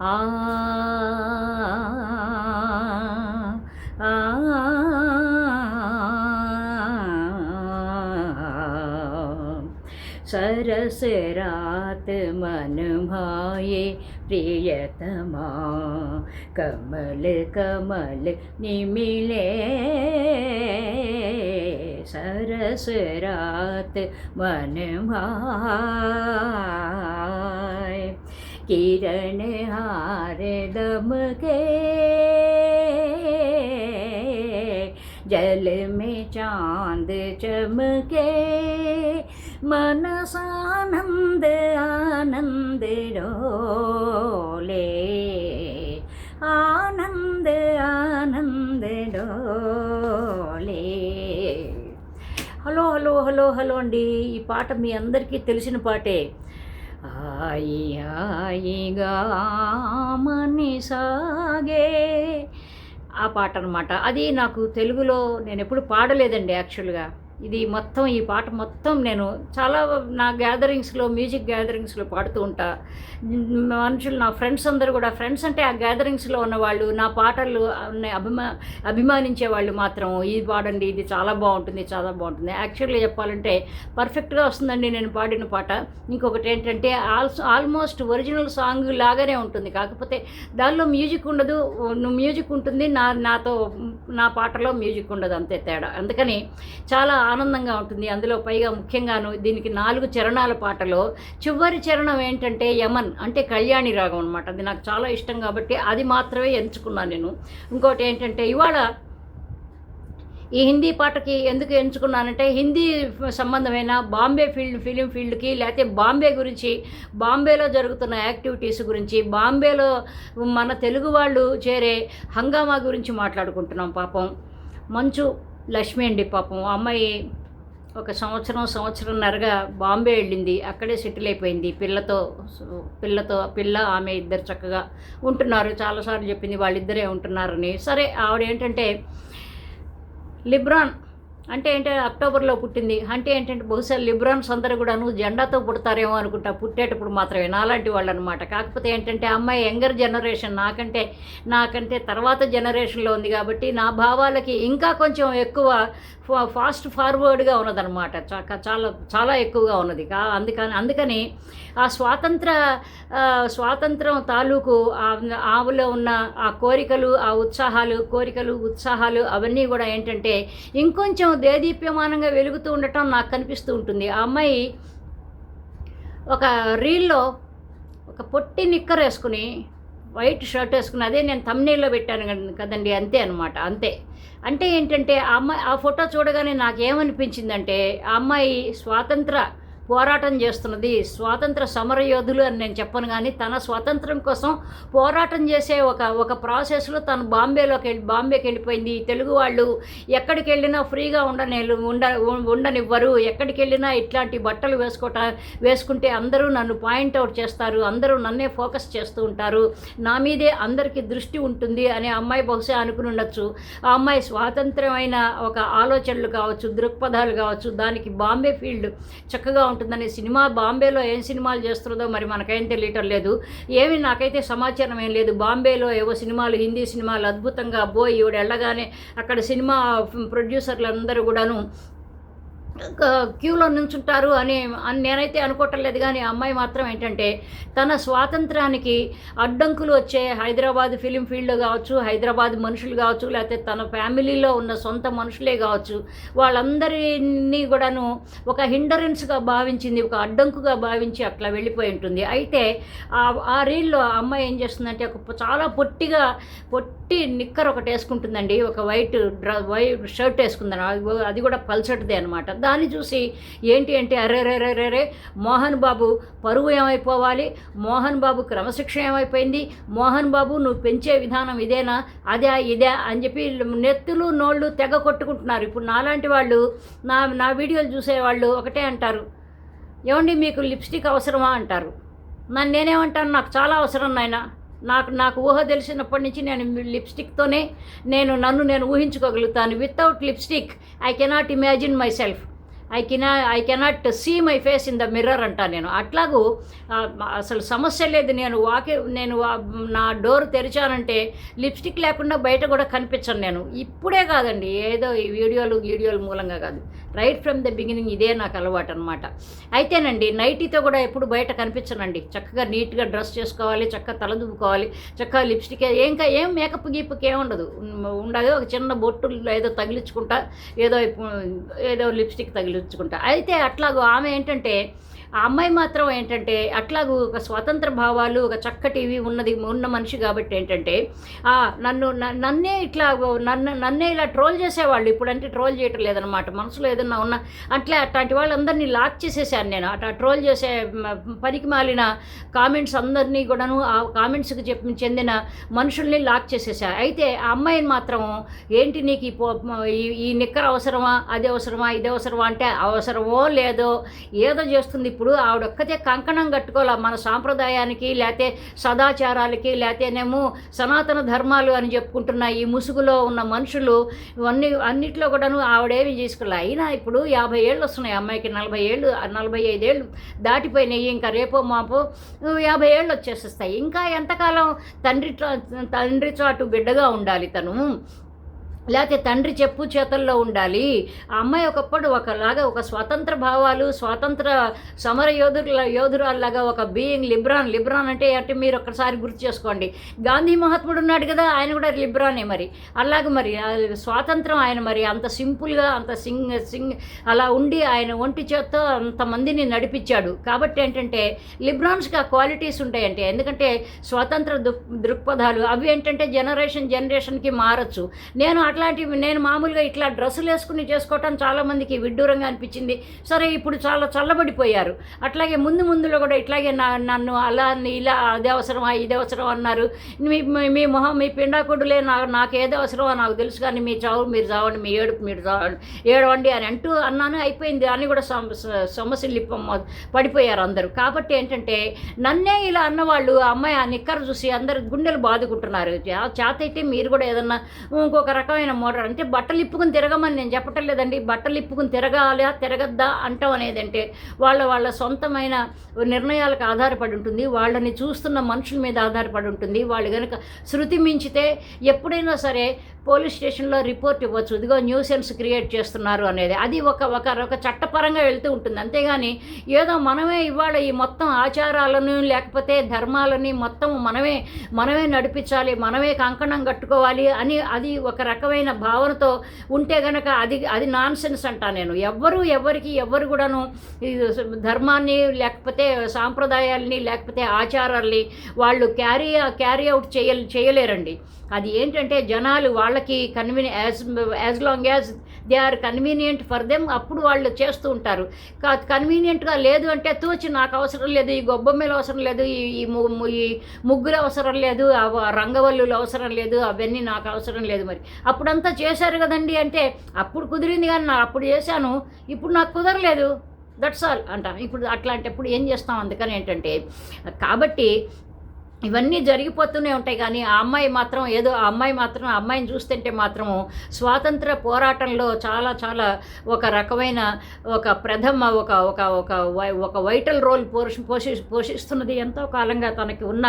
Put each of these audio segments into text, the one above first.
ఆ सरस रात मन भाए प्रियतमा। कमल कमल निमिले। सरस रात मन भाए किरण हार दम के जल में चांद चमके मन सानंद आनंद डोले ఆనంద ఆనంద Dole hello hello hello hello అండి ఈ పాట మీ అందరికీ తెలిసిన పాటే హాయి హాయిగా మని సాగే. ఆ పాట అనమాట అది నాకు తెలుగులో నేను ఎప్పుడు పాడలేదండి యాక్చువల్గా. ఇది మొత్తం ఈ పాట మొత్తం నేను చాలా నా గ్యాదరింగ్స్లో మ్యూజిక్ గ్యాదరింగ్స్లో పాడుతూ ఉంటా. మనుషులు నా ఫ్రెండ్స్ అందరూ కూడా ఫ్రెండ్స్ అంటే ఆ గ్యాదరింగ్స్లో ఉన్నవాళ్ళు నా పాటలు అభిమా అభిమానించే వాళ్ళు మాత్రం ఇది పాడండి ఇది చాలా బాగుంటుంది చాలా బాగుంటుంది. యాక్చువల్గా చెప్పాలంటే పర్ఫెక్ట్గా వస్తుందండి నేను పాడిన పాట. ఇంకొకటి ఏంటంటే ఆల్స్ ఆల్మోస్ట్ ఒరిజినల్ సాంగ్ లాగానే ఉంటుంది. కాకపోతే దానిలో మ్యూజిక్ ఉండదు మ్యూజిక్ ఉంటుంది నా నాతో నా పాటలో మ్యూజిక్ ఉండదు అంతే తేడా. అందుకని చాలా ఆనందంగా ఉంటుంది. అందులో పైగా ముఖ్యంగాను దీనికి నాలుగు చరణాల పాటలో చివరి చరణం ఏంటంటే యమన్ అంటే కళ్యాణి రాగం అనమాట అది నాకు చాలా ఇష్టం కాబట్టి అది మాత్రమే ఎంచుకున్నాను నేను. ఇంకోటి ఏంటంటే ఇవాళ ఈ హిందీ పాటకి ఎందుకు ఎంచుకున్నానంటే హిందీ సంబంధమైన బాంబే ఫీల్డ్ ఫిలిం ఫీల్డ్కి లేకపోతే బాంబే గురించి బాంబేలో జరుగుతున్న యాక్టివిటీస్ గురించి బాంబేలో మన తెలుగు వాళ్ళు చేరే హంగామా గురించి మాట్లాడుకుంటున్నాం పాపం. మంచు లక్ష్మి అండి పాపం. ఆ అమ్మాయి ఒక సంవత్సరం సంవత్సరంన్నరగా బాంబే వెళ్ళింది. అక్కడే సెటిల్ అయిపోయింది. పిల్లతో పిల్లతో పిల్ల ఆమె ఇద్దరు చక్కగా ఉంటున్నారు. చాలాసార్లు చెప్పింది వాళ్ళిద్దరే ఉంటున్నారని. సరే ఆవిడ ఏంటంటే లిబ్రాన్ అంటే ఏంటంటే అక్టోబర్లో పుట్టింది. అంటే ఏంటంటే బహుశా లిబ్రాన్స్ అందరూ కూడాను జెండాతో పుడతారేమో అనుకుంటా. పుట్టేటప్పుడు మాత్రమే నాలాంటి వాళ్ళు అనమాట కాకపోతే ఏంటంటే అమ్మాయి యంగర్ జనరేషన్ నాకంటే నాకంటే తర్వాత జనరేషన్లో ఉంది కాబట్టి నా భావాలకి ఇంకా కొంచెం ఎక్కువ ఫా- ఫాస్ట్ ఫార్వర్డ్గా ఉన్నదనమాట చాలా చాలా ఎక్కువగా ఉన్నది. కా అందుకని అందుకని ఆ స్వాతంత్ర స్వాతంత్రం తాలూకు ఆ- ఆవులో ఉన్న ఆ కోరికలు ఆ ఉత్సాహాలు కోరికలు ఉత్సాహాలు అవన్నీ కూడా ఏంటంటే ఇంకొంచెం దేదీప్యమానంగా వెలుగుతూ ఉండటం నాకు కనిపిస్తూ ఉంటుంది. ఆ అమ్మాయి ఒక రీల్లో ఒక పొట్టి నిక్కర్ వేసుకుని వైట్ షర్ట్ వేసుకుని అదే నేను తమ్నీల్లో పెట్టాను కదండి అంతే అనమాట అంతే. అంటే ఏంటంటే ఆ అమ్మాయి ఆ ఫోటో చూడగానే నాకు ఏమనిపించిందంటే ఆ అమ్మాయి స్వాతంత్ర పోరాటం చేస్తున్నది. స్వాతంత్ర సమరయోధులు అని నేను చెప్పను కానీ తన స్వాతంత్రం కోసం పోరాటం చేసే ఒక ఒక ప్రాసెస్లో తను బాంబేలోకి వెళ్ళి బాంబేకి వెళ్ళిపోయింది. తెలుగు వాళ్ళు ఎక్కడికి వెళ్ళినా ఫ్రీగా ఉండని ఉండ ఉండనివ్వరు. ఎక్కడికి వెళ్ళినా ఇట్లాంటి బట్టలు వేసుకోట వేసుకుంటే అందరూ నన్ను పాయింట్అవుట్ చేస్తారు. అందరూ నన్నే ఫోకస్ చేస్తూ ఉంటారు. నా మీదే అందరికీ దృష్టి ఉంటుంది అనే అమ్మాయి బహుశా అనుకుని ఉండొచ్చు. ఆ అమ్మాయి స్వాతంత్రమైన ఒక ఆలోచనలు కావచ్చు దృక్పథాలు కావచ్చు దానికి బాంబే ఫీల్డ్ చక్కగా ఉంటుందని సినిమా బాంబేలో ఏం సినిమాలు చేస్తున్నదో మరి మనకేం తెలియటం లేదు. ఏమి నాకైతే సమాచారం ఏం లేదు. బాంబేలో ఏవో సినిమాలు హిందీ సినిమాలు అద్భుతంగా అబ్బో ఈవిడ వెళ్ళగానే అక్కడ సినిమా ప్రొడ్యూసర్లు అందరూ కూడాను క్యూలో నుంచుంటారు అని అని నేనైతే అనుకోవటం లేదు కానీ ఆ అమ్మాయి మాత్రం ఏంటంటే తన స్వాతంత్రానికి అడ్డంకులు వచ్చే హైదరాబాద్ ఫిలిం ఫీల్డ్ కావచ్చు హైదరాబాద్ మనుషులు కావచ్చు లేకపోతే తన ఫ్యామిలీలో ఉన్న సొంత మనుషులే కావచ్చు వాళ్ళందరినీ కూడాను ఒక హిండరెన్స్గా భావించింది ఒక అడ్డంకుగా భావించి అట్లా వెళ్ళిపోయి ఉంటుంది. అయితే ఆ ఆ రీల్లో ఆ అమ్మాయి ఏం చేస్తుందంటే ఒక చాలా పొట్టిగా పొట్టి నిక్కర్ ఒకటి వేసుకుంటుందండి ఒక వైట్ డ్ర వైట్ షర్ట్ వేసుకుందని అది- అది కూడా పల్చటిదే అనమాట దాన్ని చూసి ఏంటి అంటే అరే రే రే రే మోహన్ బాబు పరువు ఏమైపోవాలి? మోహన్ బాబు క్రమశిక్షణ ఏమైపోయింది? మోహన్ బాబు నువ్వు పెంచే విధానం ఇదేనా? అదే ఇదే అని చెప్పి నెత్తులు నోళ్ళు తెగ కొట్టుకుంటున్నారు. ఇప్పుడు నాలాంటి వాళ్ళు నా నా వీడియోలు చూసేవాళ్ళు ఒకటే అంటారు. ఏమండి మీకు లిప్స్టిక్ అవసరమా అంటారు. నన్ను నేనేమంటాను? నాకు చాలా అవసరం నాయన. నాకు నాకు ఊహ తెలిసినప్పటి నుంచి నేను లిప్స్టిక్తోనే నేను నన్ను నేను ఊహించుకోగలుగుతాను. Without lipstick I cannot imagine myself I can I cannot see my face in the mirror అంటా నేను. అట్లాగూ అసలు సమస్య లేదు. నేను వాకి నేను నా డోర్ తెరిచానంటే లిప్స్టిక్ లేకుండా బయట కూడా కనిపించను నేను. ఇప్పుడే కాదండి ఏదో ఈ వీడియోలు వీడియోల మూలంగా కాదు. రైట్ ఫ్రమ్ ద బిగినింగ్ ఇదే నాకు అలవాటు అనమాట అయితేనండి నైటీతో కూడా ఎప్పుడు బయట కనిపించనండి. చక్కగా నీట్గా డ్రెస్ చేసుకోవాలి చక్కగా తలదువ్వుకోవాలి చక్కగా లిప్స్టిక్ ఏం ఏం మేకప్ గీపుకి ఏం ఉండదు. ఉండదు. ఒక చిన్న బొట్టు ఏదో తగిలించుకుంటా ఏదో ఏదో లిప్స్టిక్ తగిలించుకుంటా అయితే అట్లాగో ఆమె ఏంటంటే ఆ అమ్మాయి మాత్రం ఏంటంటే అట్లాగూ ఒక స్వతంత్ర భావాలు ఒక చక్కటి ఇవి ఉన్నది ఉన్న మనిషి కాబట్టి ఏంటంటే నన్ను నన్నే ఇట్లా నన్ను నన్నే ఇలా ట్రోల్ చేసేవాళ్ళు. ఇప్పుడంటే ట్రోల్ చేయటం లేదనమాట మనసులో ఏదన్నా ఉన్న అట్లా అట్లాంటి వాళ్ళందరినీ లాక్ చేసేసాను నేను. అట్లా ట్రోల్ చేసే పనికి మాలిన కామెంట్స్ అందరినీ కూడాను ఆ కామెంట్స్కి చెప్పి చెందిన మనుషుల్ని లాక్ చేసేసా. అయితే ఆ అమ్మాయిని మాత్రం ఏంటి నీకు ఈ ఈ- నిక్కర అవసరమా? అది అవసరమా? ఇది అవసరమా? అంటే అవసరమో లేదో ఏదో చేస్తుంది. ఇప్పుడు ఆవిడొక్కతే కంకణం కట్టుకోవాలి? మన సాంప్రదాయానికి లేకపోతే సదాచారాలకి లేకపోతేనేమో సనాతన ధర్మాలు అని చెప్పుకుంటున్న ఈ ముసుగులో ఉన్న మనుషులు ఇవన్నీ అన్నిట్లో కూడాను ఆవిడేమి చేసుకోలే. అయినా ఇప్పుడు యాభై ఏళ్ళు వస్తున్నాయి అమ్మాయికి నలభై ఏళ్ళు నలభై ఐదేళ్ళు దాటిపోయినాయి. ఇంకా రేపో మాపో యాభై ఏళ్ళు వచ్చేసేస్తాయి ఇంకా ఎంతకాలం తండ్రి తండ్రి చాటు బిడ్డగా ఉండాలి తను? లేకపోతే తండ్రి చెప్పు చేతల్లో ఉండాలి. ఆ అమ్మాయి ఒకప్పుడు ఒకలాగా ఒక స్వతంత్ర భావాలు స్వాతంత్ర సమర యోధుల యోధురాల్లాగా ఒక బీయింగ్ లిబ్రాన్ లిబ్రాన్ అంటే అంటే మీరు ఒక్కసారి గుర్తు చేసుకోండి. గాంధీ మహాత్ముడు ఉన్నాడు కదా ఆయన కూడా లిబ్రానే మరి? అలాగే మరి స్వాతంత్రం ఆయన మరి అంత సింపుల్గా అంత సింగ్ సింగ్ అలా ఉండి ఆయన ఒంటి చేత్తో అంతమందిని నడిపించాడు. కాబట్టి ఏంటంటే లిబ్రాన్స్కి ఆ క్వాలిటీస్ ఉంటాయంటే ఎందుకంటే స్వాతంత్ర దృక్ దృక్పథాలు అవి ఏంటంటే జనరేషన్ జనరేషన్కి మారచ్చు. నేను అట్లాంటివి నేను మామూలుగా ఇట్లా డ్రెస్సులు వేసుకుని చేసుకోవటం చాలామందికి విడ్డూరంగా అనిపించింది. సరే ఇప్పుడు చాలా చల్లబడిపోయారు. అట్లాగే ముందు ముందులో కూడా ఇట్లాగే నా నన్ను అలా ఇలా అదే అవసరమా ఇది అవసరం అన్నారు. మీ మీ- మొహం మీ పిండాకుడులే నా నాకు ఏది అవసరమో నాకు తెలుసు కానీ మీ చావు మీరు చావండి మీ ఏడుపు మీరు చావండి ఏడవండి అని అంటూ అన్నాను. అయిపోయింది. అని కూడా సమస్యలు పడిపోయారు అందరూ. కాబట్టి ఏంటంటే నన్నే ఇలా అన్నవాళ్ళు ఆ అమ్మాయి ఆ నిక్కర చూసి అందరు గుండెలు బాదుకుంటున్నారు. చేత అయితే మీరు కూడా ఏదన్నా ఇంకొక రకం రకమైన మోడల్ అంటే బట్టలు ఇప్పుకుని తిరగమని నేను చెప్పటం లేదండి. బట్టలు ఇప్పుకుని తిరగాలా తిరగద్దా అంటాం అనేది అంటే వాళ్ళ వాళ్ళ సొంతమైన నిర్ణయాలకు ఆధారపడి ఉంటుంది. వాళ్ళని చూస్తున్న మనుషుల మీద ఆధారపడి ఉంటుంది. వాళ్ళు కనుక శృతి మించితే ఎప్పుడైనా సరే పోలీస్ స్టేషన్లో రిపోర్ట్ ఇవ్వచ్చు. ఇదిగో న్యూసెన్స్ క్రియేట్ చేస్తున్నారు అనేది. అది ఒక ఒక ఒక చట్టపరంగా వెళ్తూ ఉంటుంది. అంతేగాని ఏదో మనమే ఇవాళ ఈ మొత్తం ఆచారాలను లేకపోతే ధర్మాలని మొత్తం మనమే మనమే నడిపించాలి మనమే కంకణం కట్టుకోవాలి అని అది ఒక రకమైన భావనతో ఉంటే గనక అది అది నాన్ సెన్స్ అంటా నేను. ఎవ్వరు ఎవరికి ఎవ్వరు కూడాను ఈ ధర్మాన్ని లేకపోతే సాంప్రదాయాల్ని లేకపోతే ఆచారాల్ని వాళ్ళు క్యారీ క్యారీ అవుట్ చేయ చేయలేరండి. అది ఏంటంటే జనాలు వాళ్ళ వాళ్ళకి convenient as as long as they are convenient for them అప్పుడు వాళ్ళు చేస్తూ ఉంటారు. కన్వీనియంట్గా లేదు అంటే తూచి నాకు అవసరం లేదు ఈ గొబ్బెమ్మలు అవసరం లేదు ఈ ఈ ము- ఈ ముగ్గురు అవసరం లేదు రంగవల్లులు అవసరం లేదు అవన్నీ నాకు అవసరం లేదు మరి. అప్పుడంతా చేశారు కదండి అంటే అప్పుడు కుదిరింది కానీ నా అప్పుడు చేశాను ఇప్పుడు నాకు కుదరలేదు. దట్స్ ఆల్ అంట. ఇప్పుడు అట్లాంటప్పుడు ఏం చేస్తాం? అందుకని ఏంటంటే కాబట్టి ఇవన్నీ జరిగిపోతూనే ఉంటాయి కానీ ఆ అమ్మాయి మాత్రం ఏదో ఆ అమ్మాయి మాత్రం ఆ అమ్మాయిని చూస్తుంటే మాత్రము స్వాతంత్ర పోరాటంలో చాలా చాలా ఒక రకమైన ఒక ప్రథమ ఒక ఒక ఒక వై- ఒక వైటల్ రోల్ పోషి పోషి పోషిస్తున్నది ఎంతో కాలంగా తనకి ఉన్న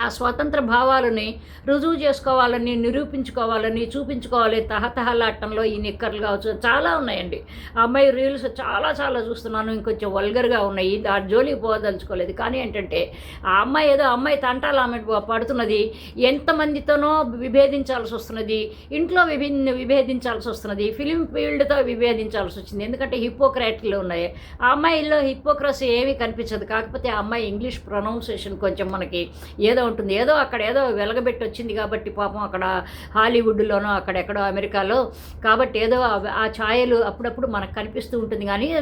ఆ స్వతంత్ర భావాలని రుజువు చేసుకోవాలని నిరూపించుకోవాలని చూపించుకోవాలి. తహతహలాటంలో ఈ నిక్కర్లు కావచ్చు చాలా ఉన్నాయండి. ఆ అమ్మాయి రీల్స్ చాలా చాలా చూస్తున్నాను ఇంకొంచెం వల్గర్గా ఉన్నాయి ఆ జోలికి పోదలుచుకోలేదు. కానీ ఏంటంటే ఆ అమ్మాయి ఏదో అమ్మాయి తంటాలు ఆమె పడుతున్నది ఎంతమందితోనో విభేదించాల్సి వస్తున్నది ఇంట్లో విభి విభేదించాల్సి వస్తున్నది ఫిలిం ఫీల్డ్తో విభేదించాల్సి వచ్చింది. ఎందుకంటే హిపోక్రాట్లు ఉన్నాయి. ఆ అమ్మాయిలో హిపోక్రసీ ఏమీ కనిపించదు. కాకపోతే ఆ అమ్మాయి ఇంగ్లీష్ ప్రొనౌన్సియేషన్ కొంచెం మనకి ఏదో ఉంటుంది. ఏదో అక్కడ ఏదో వెలగబెట్టి వచ్చింది కాబట్టి పాపం అక్కడ హాలీవుడ్లోనో అక్కడెక్కడో అమెరికాలో కాబట్టి ఏదో ఆ- ఛాయలు అప్పుడప్పుడు మనకు కనిపిస్తూ ఉంటుంది. కానీ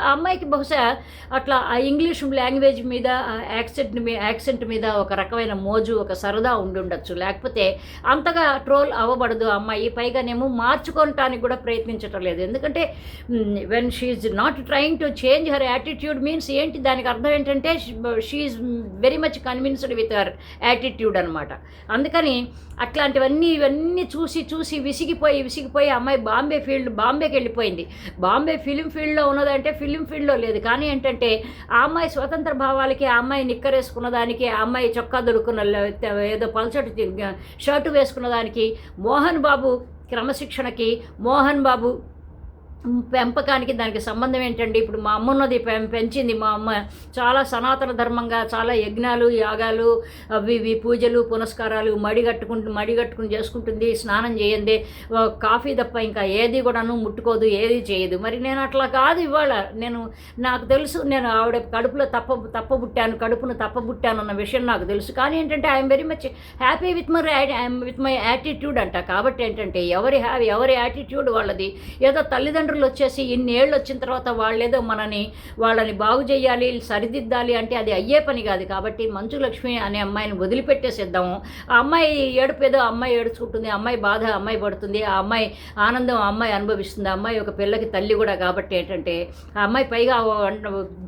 ఆ అమ్మాయికి బహుశా అట్లా ఆ ఇంగ్లీష్ లాంగ్వేజ్ మీద యాక్సెంట్ మీ యాక్సెంట్ మీద ఒక రకమైన మోజు ఒక సరదా ఉండి ఉండొచ్చు లేకపోతే అంతగా ట్రోల్ అవ్వబడదు అమ్మాయి. పైగానేమో మార్చుకోవటానికి కూడా ప్రయత్నించటం లేదు. ఎందుకంటే when she's not trying to change her attitude means ఏంటి? దానికి అర్థం ఏంటంటే she's very much convinced with her attitude అనమాట అందుకని అట్లాంటివన్నీ ఇవన్నీ చూసి చూసి విసిగిపోయి విసిగిపోయి అమ్మాయి బాంబే ఫీల్డ్ బాంబేకి వెళ్ళిపోయింది. బాంబే ఫిలిం ఫీల్డ్లో ఉన్నదంటే ఫిలిం ఫీల్డ్లో లేదు. కానీ ఏంటంటే ఆ అమ్మాయి స్వతంత్ర భావాలకి ఆ అమ్మాయి నిక్కరేసుకున్న దానికి ఆ అమ్మాయి చొక్కా దొరుకున్న ఏదో పల్చటి షర్టు వేసుకున్న దానికి మోహన్ బాబు క్రమశిక్షణకి మోహన్ బాబు పెంపకానికి దానికి సంబంధం ఏంటండి? ఇప్పుడు మా అమ్మ ఉన్నది పెం పెంచింది మా అమ్మ. చాలా సనాతన ధర్మంగా చాలా యజ్ఞాలు యాగాలు అవి ఇవి పూజలు పునస్కారాలు మడి కట్టుకుంటూ మడి కట్టుకుని చేసుకుంటుంది స్నానం చేయండి కాఫీ తప్ప ఇంకా ఏది కూడాను ముట్టుకోదు ఏది చేయదు. మరి నేను అట్లా కాదు ఇవాళ. నేను నాకు తెలుసు నేను ఆవిడ కడుపులో తప్ప తప్పబుట్టాను కడుపును తప్పబుట్టాను అన్న విషయం నాకు తెలుసు. కానీ ఏంటంటే I'm very much happy with my with my attitude అంట. కాబట్టి ఏంటంటే ఎవరి హ్యాపీ ఎవరి యాటిట్యూడ్ వాళ్ళది? ఏదో తల్లిదండ్రులు వచ్చేసి ఇన్ని ఏళ్ళు వచ్చిన తర్వాత వాళ్ళేదో మనని వాళ్ళని బాగు చేయాలి సరిదిద్దాలి అంటే అది అయ్యే పని కాదు. కాబట్టి మంచు లక్ష్మి అనే అమ్మాయిని వదిలిపెట్టేసేద్దాము. ఆ అమ్మాయి ఏడుపు ఏదో అమ్మాయి ఏడుచుకుంటుంది అమ్మాయి బాధ అమ్మాయి పడుతుంది ఆ అమ్మాయి ఆనందం ఆ అమ్మాయి అనుభవిస్తుంది అమ్మాయి ఒక పిల్లకి తల్లి కూడా కాబట్టి ఏంటంటే ఆ అమ్మాయి పైగా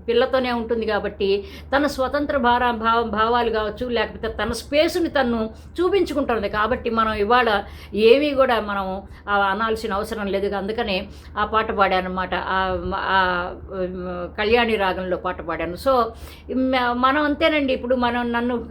పిల్లతోనే ఉంటుంది కాబట్టి తన స్వతంత్ర భార భావ భావాలు కావచ్చు లేకపోతే తన స్పేస్ని తను చూపించుకుంటుంది. కాబట్టి మనం ఇవాళ ఏమీ కూడా మనం అనాల్సిన అవసరం లేదు. అందుకనే ఆ పాట పాడాను అనమాట కళ్యాణి రాగంలో పాట పాడాను. సో మ- మనం అంతేనండి. ఇప్పుడు మనం నన్ను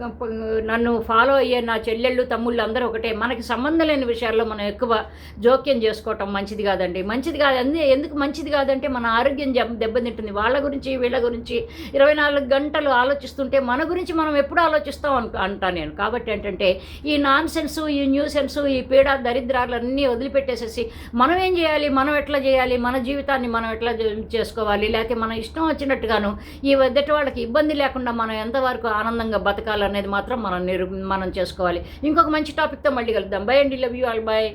నన్ను ఫాలో అయ్యే నా చెల్లెళ్ళు తమ్ముళ్ళు అందరూ ఒకటే. మనకి సంబంధం లేని విషయాల్లో మనం ఎక్కువ జోక్యం చేసుకోవటం మంచిది కాదండి. మంచిది కాదు ఎందుకు మంచిది కాదంటే మన ఆరోగ్యం దెబ్బతింటుంది. వాళ్ళ గురించి వీళ్ళ గురించి ఇరవై నాలుగు గంటలు ఆలోచిస్తుంటే మన గురించి మనం ఎప్పుడు ఆలోచిస్తాం అను అంటా నేను. కాబట్టి ఏంటంటే ఈ నాన్ సెన్స్ ఈ న్యూసెన్స్ ఈ పీడ దరిద్రాలన్నీ వదిలిపెట్టేసేసి మనం ఏం చేయాలి? మనం ఎట్లా చేయాలి? మన జీవితాన్ని మనం ఎట్లా చేసుకోవాలి లేకపోతే మన ఇష్టం వచ్చినట్టుగాను ఈ ఎదుటి వాళ్ళకి ఇబ్బంది లేకుండా మనం ఎంతవరకు ఆనందంగా బతకాలనేది మాత్రం మనం నిరు మనం చేసుకోవాలి. ఇంకొక మంచి టాపిక్తో మళ్ళీ కలుద్దాం. బై అండి. Love you all bye